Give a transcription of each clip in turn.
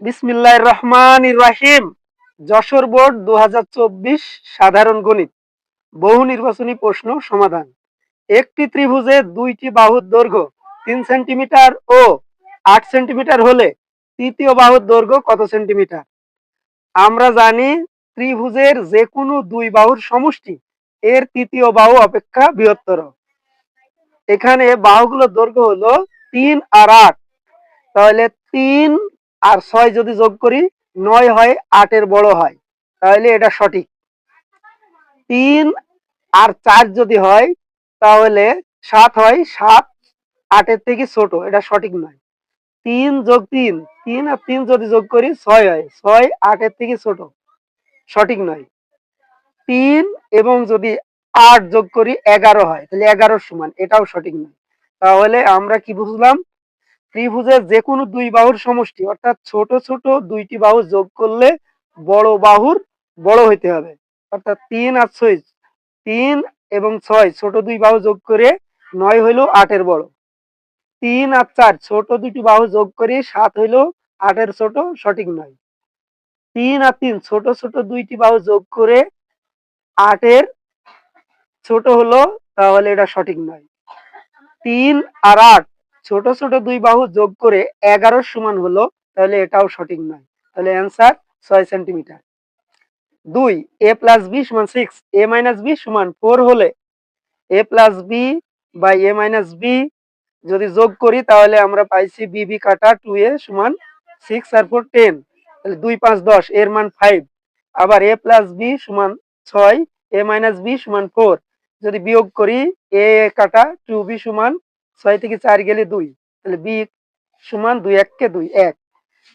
বিসমিল্লাহ রহমান রাহিম। যশোর বোর্ড দু সাধারণ গণিত। বহু নির্বাচনী প্রশ্ন সমাধান। একটি ত্রিভুজে দুইটি বাহুর দৈর্ঘ্য তিন সেন্টিমিটার ও আট সেন্টিমিটার হলে তৃতীয় বাহুর দৈর্ঘ্য কত সেন্টিমিটার? আমরা জানি ত্রিভুজের যে কোনো দুই বাহুর সমষ্টি এর তৃতীয় বাহু অপেক্ষা বৃহত্তর। এখানে বাহুগুলোর দৈর্ঘ্য হলো তিন আর আট। তাহলে তিন আর ছয় যদি যোগ করি, নয় হয় আটের বড় হয়, তাহলে এটা সঠিক। তিন আর চার যদি হয়, তাহলে সাত হয়, সাত আটের থেকে ছোট, এটা সঠিক নয়। তিন যোগ তিন তিন আর তিন যদি যোগ করি, ছয় হয়, ছয় আটের থেকে ছোট, সঠিক নয়। তিন এবং যদি আট যোগ করি, এগারো হয়, তাহলে এগারোর সমান, এটাও সঠিক নয়। তাহলে আমরা কি বুঝলাম? ত্রিভুজের যে কোনো দুই বাহুর সমষ্টি, অর্থাৎ ছোট ছোট দুইটি বাহু যোগ করলে বড় বাহুর বড় হইতে হবে। অর্থাৎ তিন আর ছয়, তিন এবং ছয়, ছোট দুই বাহু যোগ করে নয় হইল আটের বড়। তিন আর চার, ছোট দুটি বাহু যোগ করে সাত হইল আটের ছোট, সঠিক নয়। তিন আর তিন, ছোট ছোট দুইটি বাহু যোগ করে আটের ছোট হলো, তাহলে এটা সঠিক নয়। তিন আর আট ছোট ছোট দুই বাহু যোগ করে এগারো সমান হলো, তাহলে এটাও সঠিক নয়। তাহলে অ্যান্সার ছয় সেন্টিমিটার দুই এ প্লাস বি সমান সিক্স এ মাইনাস বি সমান ফোর হলে A plus B by A minus B যদি যোগ করি, তাহলে আমরা পাইছি বি বি কাটা টু এ সমান সিক্স আর ফোর টেন তাহলে দুই পাঁচ দশ, এর মান ফাইভ আবার এ প্লাস বি সমান ছয় এ মাইনাস বি সমান ফোর যদি বিয়োগ করি এ কাটা টু বি সমান ছয় থেকে চার গেলে দুই, তাহলে বি সমান দুই এককে দুই, এক।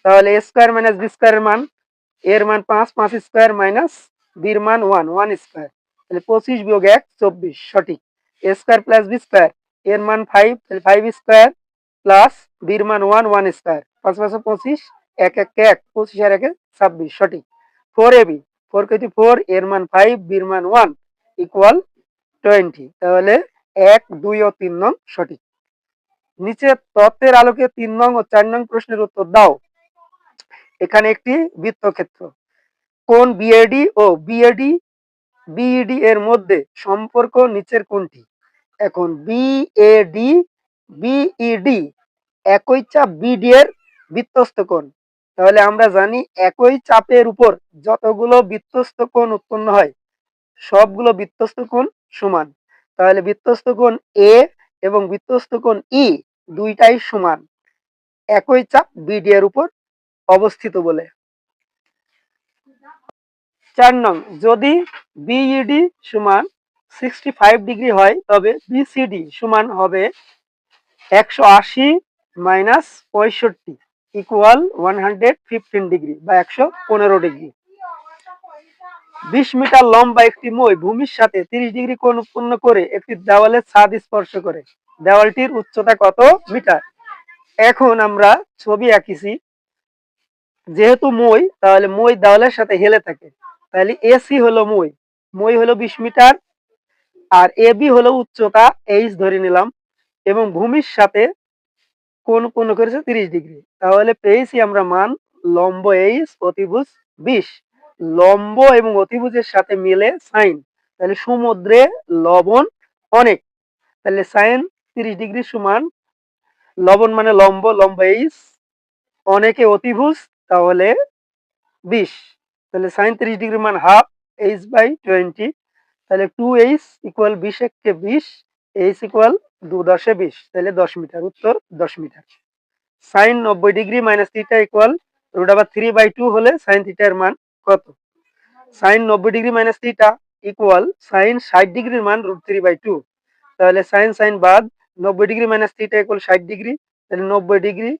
তাহলে স্কোয়ার মাইনাস বি স্কোয়ারের মান, এর মান পাঁচ পাঁচ স্কোয়ার মাইনাস বির মান ওয়ান ওয়ান স্কোয়ার তাহলে পঁচিশ বিয়োগ এক, চব্বিশ, সঠিক। স্কোয়ার প্লাস বি স্কোয়ার এর মান ফাইভ তাহলে ফাইভ স্কোয়ার প্লাস বির মান ওয়ান ওয়ান স্কোয়ার পাঁচ পাঁচ, পঁচিশ, এক এক এক, পঁচিশ আর একে ছাব্বিশ, সঠিক। Four A B four KG four এর মান ফাইভ বির মান ওয়ান ইকুয়াল টোয়েন্টি তাহলে এক, দুই ও তিন নং সঠিক। নিচে তত্ত্বের আলোকে তিন নং ও চার নং প্রশ্নের উত্তর দাও। এখানে একটি বৃত্তক্ষেত্র। কোন বিএডি ও বিএডি বিইডি এর মধ্যে সম্পর্ক নিচের কোনটি? এখন বিএডি বিইডি একই চাপ বিডি এর বৃত্তস্থ কোণ। তাহলে আমরা জানি একই চাপের উপর যতগুলো বৃত্তস্থ কোণ উৎপন্ন হয়, সবগুলো বৃত্তস্থ কোণ সমান। তাহলে বৃত্তস্থ কোণ এ এবং বৃত্তস্থ কোণ ই দুইটাই সমান। একই চাপ বিডি এর উপর অবস্থিত বলে। চার নং, যদি বিইডি সমান সিক্সটি ফাইভ ডিগ্রি হয়, তবে বিসিডি সমান হবে একশো আশি মাইনাস পঁয়ষট্টি equal one hundred fifteen degree বা একশো পনেরো ডিগ্রি বিশ মিটার লম্বা একটি মই ভূমির সাথে তিরিশ ডিগ্রি কোণ উৎপন্ন করে একটি দেওয়ালের ছাদ স্পর্শ করে। দেওয়ালটির উচ্চতা কত মিটার? এখন আমরা ছবি আঁকিছি। যেহেতু মই, তাহলে মই দেওয়ালের সাথে হেলে থাকে। তাহলে এসি হলো মই। মই হলো বিশ মিটার আর এ বি হলো উচ্চতা এইচ ধরে নিলাম এবং ভূমির সাথে কোন কোন করেছে তিরিশ ডিগ্রি। তাহলে পেয়েছি আমরা মান লম্ব এইচ, অতিভুজ বিশ। লম্ব এবং অতিভুজের সাথে মিলে সাইন। তাহলে সমুদ্রে লবণ অনেক। তাহলে সাইন তিরিশ ডিগ্রি সমান, লবণ মানে লম্ব লম্ব এইচ, অনেকে অতিভুজ, তাহলে বিশ। তাহলে সাইন তিরিশ ডিগ্রি মান হাফ এইচ বাই টোয়েন্টি তাহলে টু এইচ ইকুয়াল বিশ এককে বিশ এইচ ইকুয়াল দু দশে বিশ, তাহলে দশ মিটার, উত্তর দশ মিটার। সাইন নব্বই degree minus theta equal root আবার থ্রি বাই টু হলে সাইন থিটার মান কত? সাইন নব্বই degree minus theta equal sine ষাট ডিগ্রির মান রুট থ্রি বাই টু তাহলে সাইন সাইন বাদ নব্বই ডিগ্রি মাইনাস থিটা ইকুয়াল ষাট ডিগ্রি, তাহলে নব্বই ডিগ্রি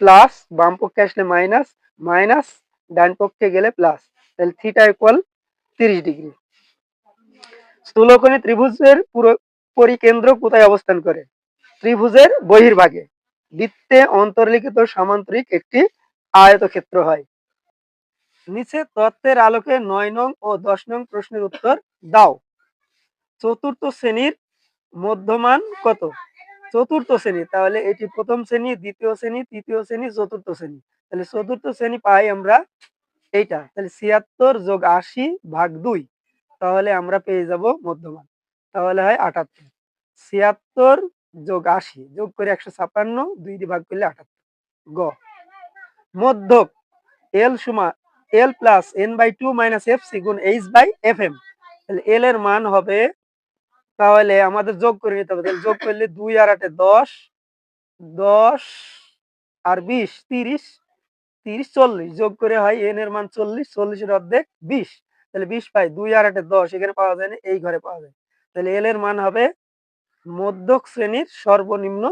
প্লাস বাম পক্ষে আসলে মাইনাস মাইনাস ডান পক্ষে গেলে প্লাস তাহলে থিটা ইকুয়াল তিরিশ ডিগ্রি। স্থূলকোণী ত্রিভুজের পুরো পরিকেন্দ্র কোথায় অবস্থান করে? ত্রিভুজের বহির্ভাগে। বৃত্তে অন্তর্লিখিত সামান্তরিক একটি আয়তক্ষেত্র হয়। নিচে তত্ত্বের আলোকে নয় নং ও দশ নং প্রশ্নের উত্তর দাও। চতুর্থ শ্রেণির মধ্যমান কত? চতুর্থ শ্রেণি। তাহলে এটি প্রথম শ্রেণি, দ্বিতীয় শ্রেণি, তৃতীয় শ্রেণি, চতুর্থ শ্রেণি। তাহলে চতুর্থ শ্রেণি পাই আমরা এইটা। তাহলে ছিয়াত্তর যোগ আশি ভাগ দুই। তাহলে আমরা পেয়ে যাব মধ্যমান। তাহলে হয় আটাত্তর। ছিয়াত্তর যোগ আশি যোগ করে একশো ছাপান্ন দুই ভাগ করলে আটাত্তর। গ। মধ্যক এল সমান L plus N by two minus F C গুণ এইচ বাই এফ এম তাহলে এল এর মান হবে তাহলে আমাদের যোগ করে নিতে হবে। যোগ করলে দুই আর আটে দশ দশ আর বিশ, তিরিশ তিরিশ, চল্লিশ। যোগ করে হয় এন এর মান চল্লিশ, চল্লিশের অর্ধেক বিশ। তাহলে বিশ পাই দুই আর আটে দশ, এখানে পাওয়া যায় না, এই ঘরে পাওয়া যায়। তাহলে এল এর মান হবে মধ্যক শ্রেণির সর্বনিম্ন,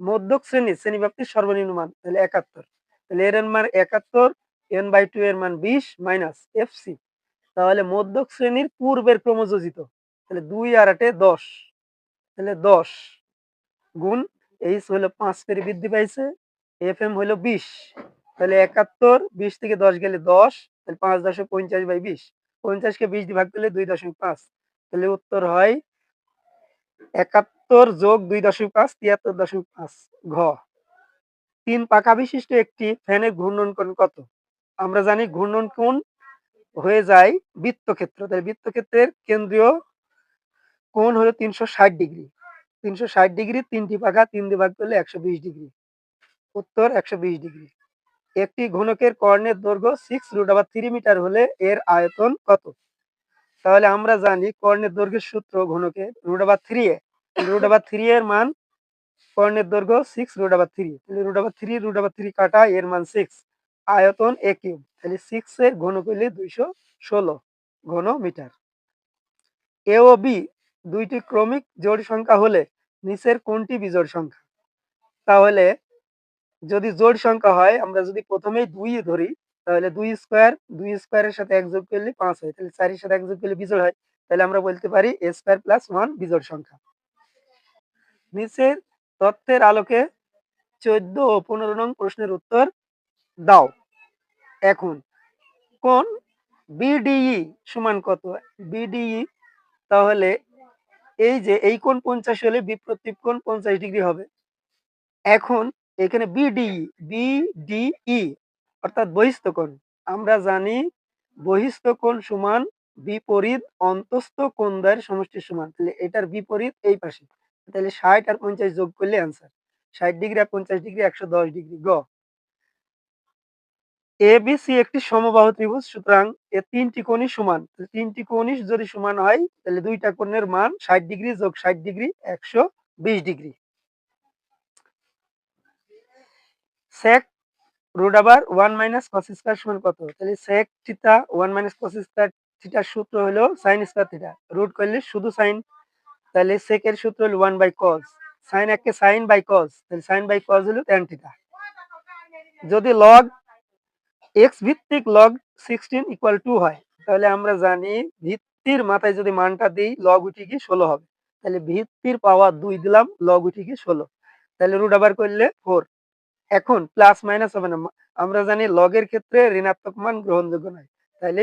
মধ্যক শ্রেণির, শ্রেণীব্যাপ্তির সর্বনিম্ন মান, তাহলে একাত্তর। তাহলে এর এর মান একাত্তর এন বাই টু এর মান বিশ মাইনাস এফ সি তাহলে মধ্যক শ্রেণির পূর্বের ক্রমযোজিত। তাহলে দুই আর আটে দশ। তাহলে দশ গুণ এইচ হলো পাঁচ করে বৃদ্ধি পাইছে এফ এম হলো বিশ। তাহলে একাত্তর, বিশ থেকে দশ গেলে দশ, তাহলে পাঁচ দশমিক পঞ্চাশ বাই বিশ। পঞ্চাশকে বিশ ভাগ করলে দুই দশমিক পাঁচ। তাহলে উত্তর হয় একাত্তর যোগ দুই দশমিক পাঁচ, তিয়াত্তর দশমিক পাঁচ ঘ। তিন পাকা বিশিষ্ট একটি ফ্যানের ঘূর্ণন কোণ কত? আমরা জানি ঘূর্ণন কোণ হয়ে যায় বৃত্তক্ষেত্র। তাহলে বৃত্তক্ষেত্রের কেন্দ্রীয় কোণ হলো তিনশো ষাট ডিগ্রি। তিনশো ষাট ডিগ্রি, তিনটি পাকা তিন দিয়ে ভাগ করলে একশো বিশ ডিগ্রি। উত্তর একশো বিশ ডিগ্রি। একটি ঘনকের কর্ণের দৈর্ঘ্য সিক্স রুট আবার থ্রি মিটার হলে এর আয়তন কত? তাহলে আমরা জানি কর্ণের দৈর্ঘ্যের সূত্র ঘনকের রুট আবার থ্রি এ। রুট আবার থ্রি এর মান কর্ণের দৈর্ঘ্য সিক্স রুট আবার থ্রি তাহলে রুট আবার থ্রি রুট আবার থ্রি কাটা, এর মান সিক্স আয়তন এ কিউব তাহলে সিক্স এর ঘন করলে দুইশো ষোলো ঘন মিটার এ ও বি দুইটি ক্রমিক জোড় সংখ্যা হলে নিচের কোনটি বিজোড় সংখ্যা? তাহলে যদি জোড় সংখ্যা হয়, আমরা যদি প্রথমেই দুই ধরি, তাহলে দুই স্কোয়ার, দুই স্কোয়ারের সাথে এক যোগ করলে পাঁচ হয়। তাহলে চারের সাথে এক যোগ করলে বিজোড় হয়। তাহলে আমরা বলতে পারি এ স্কোয়ার প্লাস ওয়ান বিজোড় সংখ্যা। নিচের তথ্যের আলোকে চোদ্দ ও পনেরো নং প্রশ্নের উত্তর দাও। এখন, কোন বিডিই সমান কত? বিডিই তাহলে এই যে এই কোণ পঞ্চাশ হলে বিপ্রতীপ কোণ পঞ্চাশ ডিগ্রি হবে। এখন এখানে বিডিই বিডিই অর্থাৎ বহিস্থ কোণ। আমরা জানি বহিস্থ কোণ সমান বিপরীত অন্তস্থ কোণ দ্বয়ের সমষ্টির সমান। তাহলে এটার বিপরীত এই পাশে। তাহলে ষাট আর পঞ্চাশ যোগ করলে অ্যান্সার ষাট ডিগ্রি আর পঞ্চাশ ডিগ্রি, একশো দশ ডিগ্রি। গ। এ বি সি একটি সমবাহু ত্রিভুজ, সুতরাং এ তিনটি কোণই সমান। তিনটি কোণই যদি সমান হয়, তাহলে দুইটা কোণের মান ষাট ডিগ্রি যোগ ষাট ডিগ্রি, একশো বিশ ডিগ্রি। সেক রুট আবার ওয়ান মাইনাস কস স্কয়ার সমান কত? তাহলে sec theta one minus cos square থিটার সূত্র হলো সাইন স্কয়ার থিটা রুট করলে শুধু সাইন তাহলে সেকের সূত্র হলো ওয়ান বাই কস সাইন এককে সাইন বাই কস তাহলে সাইন বাই কস হলো ট্যান থিটা যদি লগ এক্স ভিত্তিক লগ সিক্সটিন ইকুয়াল টু হয়, তাহলে আমরা জানি ভিত্তির মাথায় যদি মানটা দিই লগ উঠে গিয়ে ষোলো হবে। তাহলে ভিত্তির পাওয়ার দুই দিলাম লগ উঠে গিয়ে ষোলো। তাহলে রুট আবার করলে ফোর এখন প্লাস মাইনাস হবে না, আমরা জানি লগের ক্ষেত্রে ঋণাত্মক মান গ্রহণযোগ্য নয়, তাহলে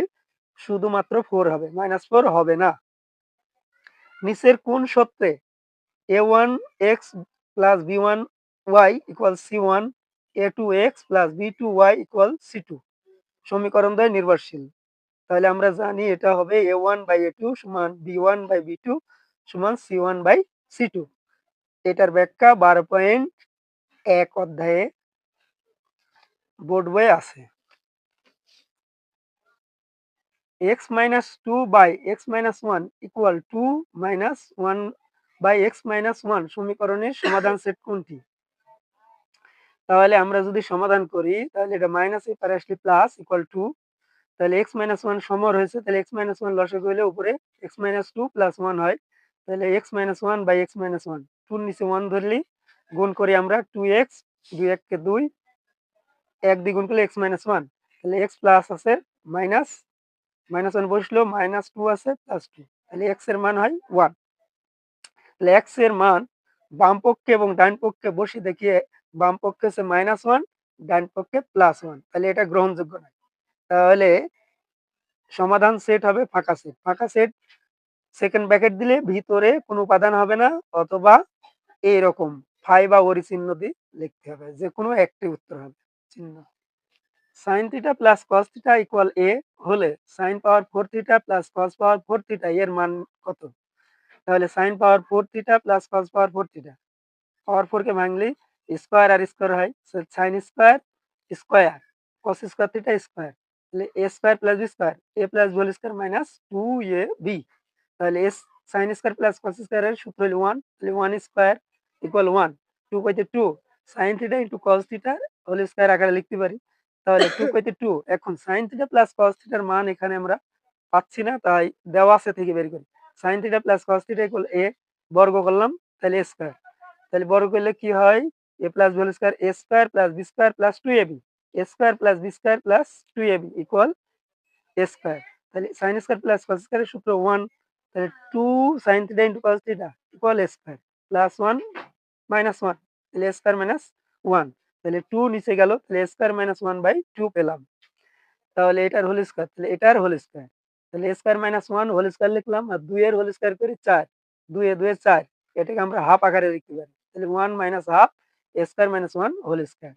শুধুমাত্র ফোর হবে মাইনাস ফোর হবে না। নিচের কোন সূত্রে A one X plus B one Y equal C one A two X plus B two Y equal C two সমীকরণ দ্বয় নির্ভরশীল। তাহলে আমরা জানি এটা হবে A one by A two সমান B one by B two সমান C one by C two এটার ব্যাখ্যা বারো পয়েন্ট এক অধ্যায়ে বোর্ড বই আছে। X minus two by X minus one equal two minus one by X minus one সমীকরণের সমাধান সেট কোনটি? তাহলে আমরা যদি সমাধান করি, তাহলে এটা মাইনাস এ পারে আসলে প্লাস ইকুয়াল টু তাহলে এক্স মাইনাস ওয়ান সমর হয়েছে, তাহলে এক্স মাইনাস ওয়ান লসক হইলে উপরে X minus two plus one হয়, তাহলে X minus one by X minus one টুর নিচে ওয়ান ধরলি, গুণ করি আমরা টু এক্স দুই এককে দুই, এক দ্বিগুণ করলে এক্স মাইনাস ওয়ান তাহলে এক্স প্লাস আছে মাইনাস মাইনাস ওয়ান বসল মাইনাস টু আছে প্লাস টু তাহলে এক্সের মান হয় ওয়ান তাহলে এক্সের মান বাম পক্ষে এবং ডান পক্ষে বসে দেখিয়ে বাম পক্ষে হচ্ছে মাইনাস ওয়ান ডান পক্ষে প্লাস ওয়ান তাহলে এটা গ্রহণযোগ্য নয়। তাহলে সমাধান সেট হবে ফাঁকা সেট ফাঁকা সেট সেকেন্ড ব্যাকেট দিলে ভিতরে কোনো উপাদান হবে না, অথবা এইরকম ফাই বা ওরি চিহ্ন দিয়ে লিখতে হবে। যে কোনো একটি উত্তর হবে, চিহ্ন। Sine theta plus cos theta equal A হলে sine power four theta plus cos power four theta এর মান কত? তাহলে sine power four theta plus cos power four theta power four কে ভাঙলে স্কোয়ার আর স্কোয়ার হয় sine square square cos square theta square, তাহলে A square plus B square A plus whole square minus two A B তাহলে S sine square plus cos স্কোয়ারের সূত্র হলো one তাহলে one square equal one two কইতে two sine theta into cos theta whole square আকারে লিখতে পারি, তাহলে টু কইতে টু এখন সাইন থিটা প্লাস কস থিটার মান এখানে আমরা পাচ্ছি না, তাই দেওয়া আছে থেকে বের করি sine theta plus cos theta equal A বর্গ করলাম, তাহলে স্কোয়ার তাহলে বর্গ করলে কি হয়? A plus whole square A square plus B square plus two A B A square plus B square plus two A B equal A square তাহলে sine square plus cos স্কোয়ারের সূত্র ওয়ান তাহলে two sine theta into cos theta equal A square plus one minus one তাহলে A square minus one তাহলে two নিচে গেল তাহলে A square minus one by two পেলাম তাহলে এটার হোল স্কোয়ার তাহলে এটার হোল স্কোয়ার তাহলে A square minus one whole square লিখলাম আর দুইয়ের হোল স্কোয়ার করি চার দুয়ে দুয়ে চার এটাকে আমরা হাফ আকারে লিখতে পারি তাহলে one minus half A square minus one whole square.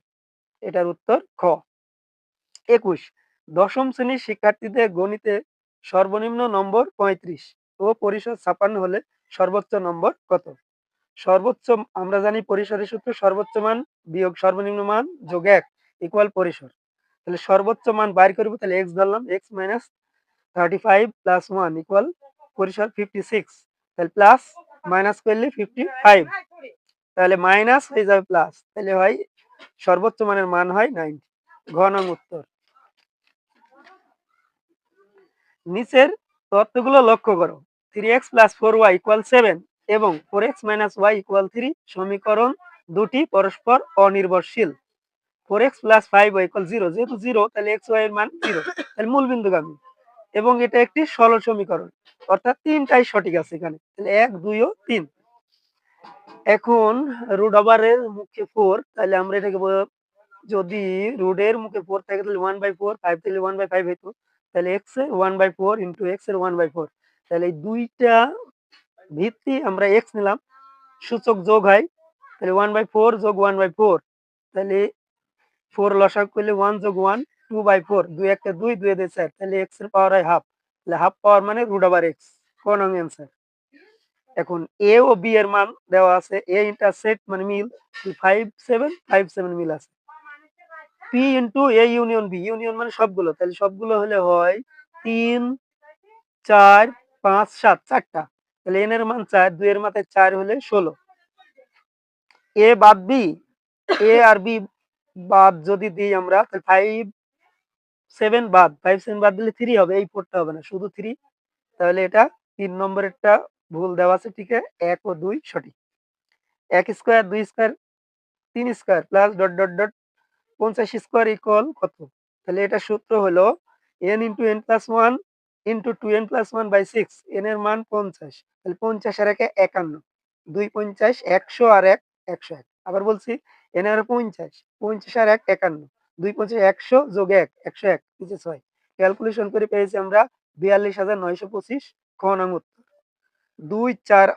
এটার উত্তর খ। একুশ। দশম শ্রেণির শিক্ষার্থীদের গণিতে সর্বনিম্ন নম্বর পঁয়ত্রিশ ও পরিসর ছাপান্ন হলে সর্বোচ্চ নম্বর কত? সর্বোচ্চ, আমরা জানি পরিসরের সূত্র সর্বোচ্চ মান বিয়োগ সর্বনিম্ন মান যোগ এক ইকুয়াল পরিসর। তাহলে সর্বোচ্চ মান বাইর করব, তাহলে এক্স ধরলাম X minus thirty five plus one equal পরিসর ফিফটি সিক্স তাহলে প্লাস মাইনাস করলে ফিফটি ফাইভ তাহলে মাইনাস হয়ে যাবে প্লাস তাহলে হয় সর্বোচ্চ মানের মান হয় নাইনটি ঘন উত্তর। নিচের তথ্যগুলো লক্ষ্য করো। Three X plus four Y equal seven এবং four X minus Y equal three সমীকরণ দুটি পরস্পর অনির্ভরশীল। Four X plus five Y equal zero যেহেতু জিরো তাহলে এক্স ওয়াই এর মান জিরো তাহলে মূল বিন্দুগামী। এবং এটা একটি সরল সমীকরণ। অর্থাৎ তিনটাই সঠিক আছে এখানে। তাহলে এক, দুই ও তিন। এখন রুট ওভারের মুখে ফোর তাহলে আমরা এটাকে যদি রুটের মুখে ফোর থাকে, তাহলে ওয়ান বাই ফোর ফাইভ তাহলে ওয়ান বাই ফাইভ হইতো। তাহলে এক্সের ওয়ান বাই ফোর ইন্টু এক্সের ওয়ান বাই ফোর তাহলে এই দুইটা ভিত্তি আমরা এক্স নিলাম, সূচক যোগ হয়, তাহলে ওয়ান বাই ফোর যোগ ওয়ান বাই ফোর তাহলে ফোর লসাগ করলে ওয়ান যোগ ওয়ান টু বাই ফোর দুই একটা দুই দুই দুই চার। তাহলে এক্সের পাওয়ার হয় হাফ তাহলে হাফ পাওয়ার মানে রুট ওভার এক্স কোন অ্যান্সার এখন এ ও বি এর মান দেওয়া আছে। এ ইন্টারসেক্ট মানে মিল ফাইভ সেভেন ফাইভ সেভেন মিল আছে। P into A union B union মানে সবগুলো। তাহলে সবগুলো হলে হয় তিন, চার, পাঁচ, সাত, চারটা। তাহলে এন এর মান চার, দুই এর মাথায় চার হলে ষোলো। এ বাদ বি এ আর বি বাদ যদি দিই আমরা, তাহলে ফাইভ সেভেন বাদ। ফাইভ সেভেন বাদ দিলে থ্রি হবে, এই ফোরটা হবে না, শুধু থ্রি তাহলে এটা তিন নম্বরেরটা ভুল দেওয়া আছে ঠিক আছে? এক ও দুই সঠিক। এক স্কোয়ার, দুই স্কোয়ার, তিন square plus dot dot dot পঞ্চাশ স্কোয়ার ইকুয়াল কত? তাহলে এটা সূত্র হলো N into N plus one into two N plus one by six N এর মান পঞ্চাশ। তাহলে পঞ্চাশ আর একে একান্ন। দুই পঞ্চাশ, একশো আর এক, একশো এক। আবার বলছি এন আর পঞ্চাশ পঞ্চাশ আর এক, একান্ন। দুই পঞ্চাশ, একশো যোগ এক, একশো এক, নিচে ছয়। ক্যালকুলেশন করে পেয়েছি আমরা বিয়াল্লিশ হাজার নয়শো পঁচিশ খ নং দুই চার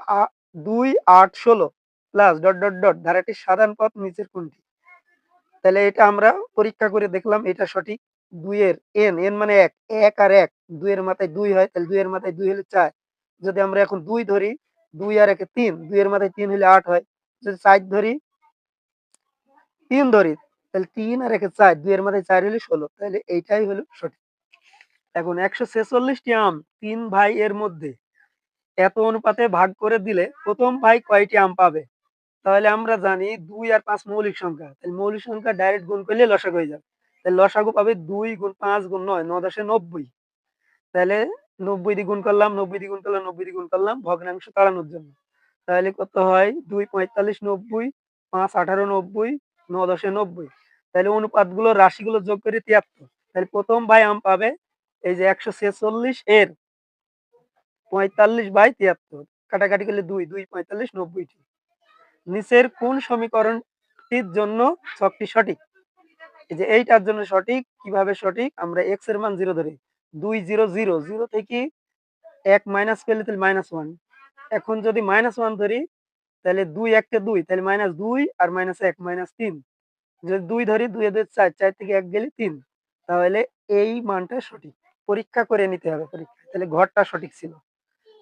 দুই আট ষোলো। প্লাস ডট ডট ডট ধারাটির সাধারণ পথ, নিচের কোনটি? তাহলে এটা আমরা পরীক্ষা করে দেখলাম এটা সঠিক। দুইয়ের এন এন মানে এক এক আর এক। দুইয়ের মাথায় দুই হয়, তাহলে দুইয়ের মাথায় দুই হলে চার। যদি আমরা এখন দুই ধরি, দুই আর একে তিন, দুইয়ের মাথায় তিন হলে আট হয়। যদি চার ধরি, তিন ধরি, তাহলে তিন আর একে চার, দুইয়ের মাথায় চার হলে ষোলো। তাহলে এইটাই হলো সঠিক। এখন একশো ছেচল্লিশটি আম তিন ভাই এর মধ্যে এত অনুপাতে ভাগ করে দিলে প্রথম ভাই কয়টি আম পাবে? তাহলে আমরা জানি দুই আর পাঁচ মৌলিক সংখ্যা। তাহলে মৌলিক সংখ্যা ডাইরেক্ট গুণ করলে লসাগু হয়ে যাবে। তাহলে লসাগু পাবে দুই গুণ পাঁচ গুণ নয়, ন দশে নব্বই। তাহলে নব্বই দিয়ে গুণ করলাম, নব্বই দিয়ে গুণ করলাম, নব্বই দিয়ে গুণ করলাম, ভগ্নাংশ তাড়ানোর জন্য। তাহলে কত হয়? দুই পঁয়তাল্লিশ নব্বই, পাঁচ আঠারো নব্বই, ন দশে নব্বই। তাহলে অনুপাতগুলো, রাশিগুলো যোগ করে তিয়াত্তর। তাহলে প্রথম ভাই আম পাবে, এই যে একশো ছেচল্লিশ এর পঁয়তাল্লিশ বাই তিয়াত্তর। কাটাকাটি করলে দুই দুই পঁয়তাল্লিশ নব্বইটি নিচের কোন সমীকরণটির জন্য ছকটি সঠিক? এই যে এইটার জন্য সঠিক, কীভাবে সঠিক? আমরা এক্সের মান জিরো ধরি। দুই জিরো জিরো জিরো থেকে এক মাইনাস করলে তাহলে মাইনাস ওয়ান এখন যদি মাইনাস ওয়ান ধরি, তাহলে দুই একটা দুই, তাহলে মাইনাস দুই আর মাইনাস এক মাইনাস তিন। যদি দুই ধরি, দুই দুই চার চার থেকে এক গেলে তিন। তাহলে এই মানটা সঠিক। পরীক্ষা করে নিতে হবে পরীক্ষা তাহলে ঘরটা সঠিক ছিল।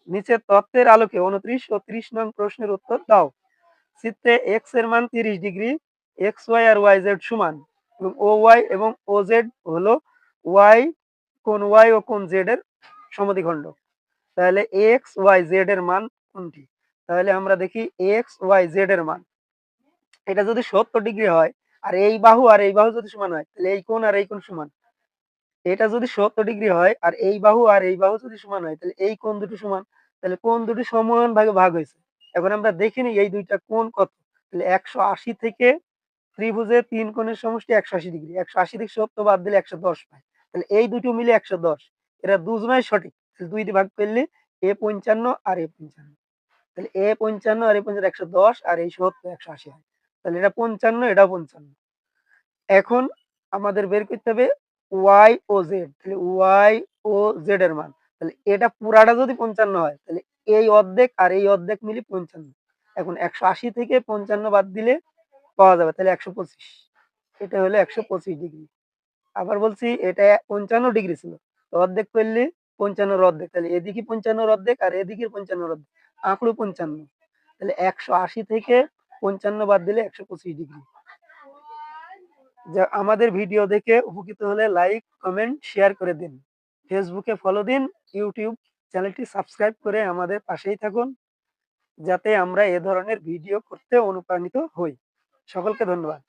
নিচের তত্ত্বের আলোকে উনত্রিশ ও ত্রিশ নং প্রশ্নের উত্তর দাও। চিত্রে এক্সের মান তিরিশ ডিগ্রি এক্স ওয়াই আর ওয়াই জেড সমান এবং ও ওয়াই এবং ও জেড হলো ওয়াই কোন ওয়াই ও কোন জেড এর সমদ্বিখণ্ড। তাহলে এক্স ওয়াই জেড এর মান কোনটি? তাহলে আমরা দেখি এক্স ওয়াই জেড এর মান। এটা যদি সত্তর ডিগ্রি হয় আর এই বাহু আর এই বাহু যদি সমান হয়, তাহলে এই কোণ আর এই কোণ সমান। এটা যদি সত্তর ডিগ্রি হয় আর এই বাহু আর এই বাহু যদি সমান হয়, তাহলে এই কোণ দুটো সমান। তাহলে কোন দুটি সমান ভাগে ভাগ হয়েছে? এখন আমরা দেখিনি এই দুইটা কোন কত। তাহলে একশো আশি থেকে ত্রিভুজের তিন কোণের সমষ্টি একশো আশি ডিগ্রি। একশো আশি থেকে সত্য বাদ দিলে একশো দশ পায় তাহলে এই দুটো মিলে একশো দশ। এরা দুজনাই সঠিক। তাহলে দুই ভাগ করলে এ পঞ্চান্ন আর এ পঞ্চান্ন। তাহলে এ পঞ্চান্ন আর এ পঞ্চান্ন একশো দশ আর এই সত্তর একশো আশি হয়। তাহলে এটা পঞ্চান্ন, এটাও পঞ্চান্ন। এখন আমাদের বের করতে হবে ওয়াই ও জেড তাহলে ওয়াই ও জেড এর মান। তাহলে এটা পুরাটা যদি পঞ্চান্ন হয়, তাহলে এই অর্ধেক আর এই অর্ধেক মিলে পঞ্চান্ন। এখন একশো আশি থেকে পঞ্চান্ন বাদ দিলে পাওয়া যাবে, তাহলে একশো পঁচিশ। এটা হলো একশো পঁচিশ ডিগ্রি। আবার বলছি এটা পঞ্চান্ন ডিগ্রি ছিল, তো অর্ধেক করলে পঞ্চান্নর অর্ধেক, তাহলে এদিকে পঞ্চান্নর অর্ধেক আর এদিকে পঞ্চান্নর অর্ধেক, আঁকড়ো পঞ্চান্ন। তাহলে একশো আশি থেকে পঞ্চান্ন বাদ দিলে একশো পঁচিশ ডিগ্রি। যা আমাদের ভিডিও দেখে উপকৃত হলে লাইক, কমেন্ট, শেয়ার করে দিন। ফেসবুকে ফলো দিন ইউটিউব চ্যানেলটি সাবস্ক্রাইব করে আমাদের পাশেই থাকুন, যাতে আমরা এ ধরনের ভিডিও করতে অনুপ্রাণিত হই। সকলকে ধন্যবাদ।